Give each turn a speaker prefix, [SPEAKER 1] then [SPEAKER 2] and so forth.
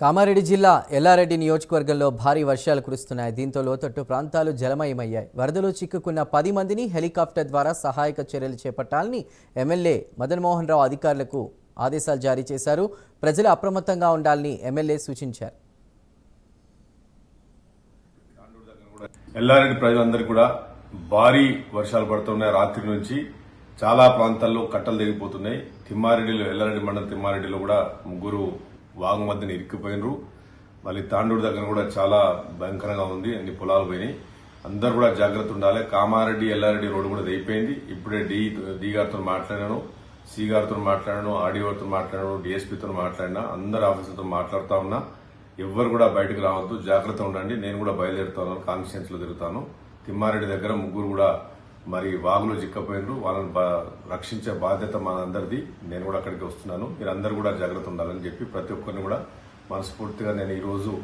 [SPEAKER 1] కామారెడ్డి జిల్లా ఎల్లారెడ్డి నియోజకవర్గంలో భారీ వర్షాలు కురుస్తున్నాయి. దీంతో లోతట్టు ప్రాంతాలు జలమయమయ్యాయి. వరదలో చిక్కుకున్న పది మందిని హెలికాప్టర్ ద్వారా సహాయక చర్యలు చేపట్టాలని ఎమ్మెల్యే మదన్ మోహన్ రావు అధికారులకు ఆదేశాలు జారీ చేశారు. ప్రజలు అప్రమత్తంగా ఉండాలని ఎమ్మెల్యే సూచించారు.
[SPEAKER 2] ఎల్లారెడ్డి ప్రజలందరికీ కూడా భారీ వర్షాలు పడుతున్నాయి రాత్రి నుంచి. చాలా ప్రాంతాల్లో కట్టలు తెగిపోతున్నాయి. తిమ్మారెడ్డిలో ఎల్లారెడ్డి మండలం తిమ్మారెడ్డిలో కూడా ముగ్గురు వాగు మధ్యన ఇరికిపోయినరు. మళ్ళీ తాండూరు దగ్గర కూడా చాలా భయంకరంగా ఉంది. అన్ని పొలాలు పోయినాయి. అందరు కూడా జాగ్రత్త ఉండాలి. కామారెడ్డి ఎల్లారెడ్డి రోడ్డు కూడా అయిపోయింది. ఇప్పుడే డి డి గారితో మాట్లాడాను సి గారితో మాట్లాడాను ఆర్డీఓతో మాట్లాడాను డిఎస్పీతో మాట్లాడినా అందరు ఆఫీసర్తో మాట్లాడుతా ఉన్నా. ఎవ్వరు కూడా బయటకు రావద్దు. జాగ్రత్త ఉండండి. నేను కూడా బయలుదేరుతాను. కాన్స్టిట్యూన్స్ తిరుగుతాను. తిమ్మారెడ్డి దగ్గర ముగ్గురు కూడా మరి వాగులో చిక్కపోయినరు వాళ్ళని బా- రక్షించే బాధ్యత మనందరిది. నేను కూడా అక్కడికి వస్తున్నాను. మీరు కూడా జాగ్రత్త ఉండాలని చెప్పి ప్రతి ఒక్కరిని కూడా మనస్ఫూర్తిగా నేను ఈరోజు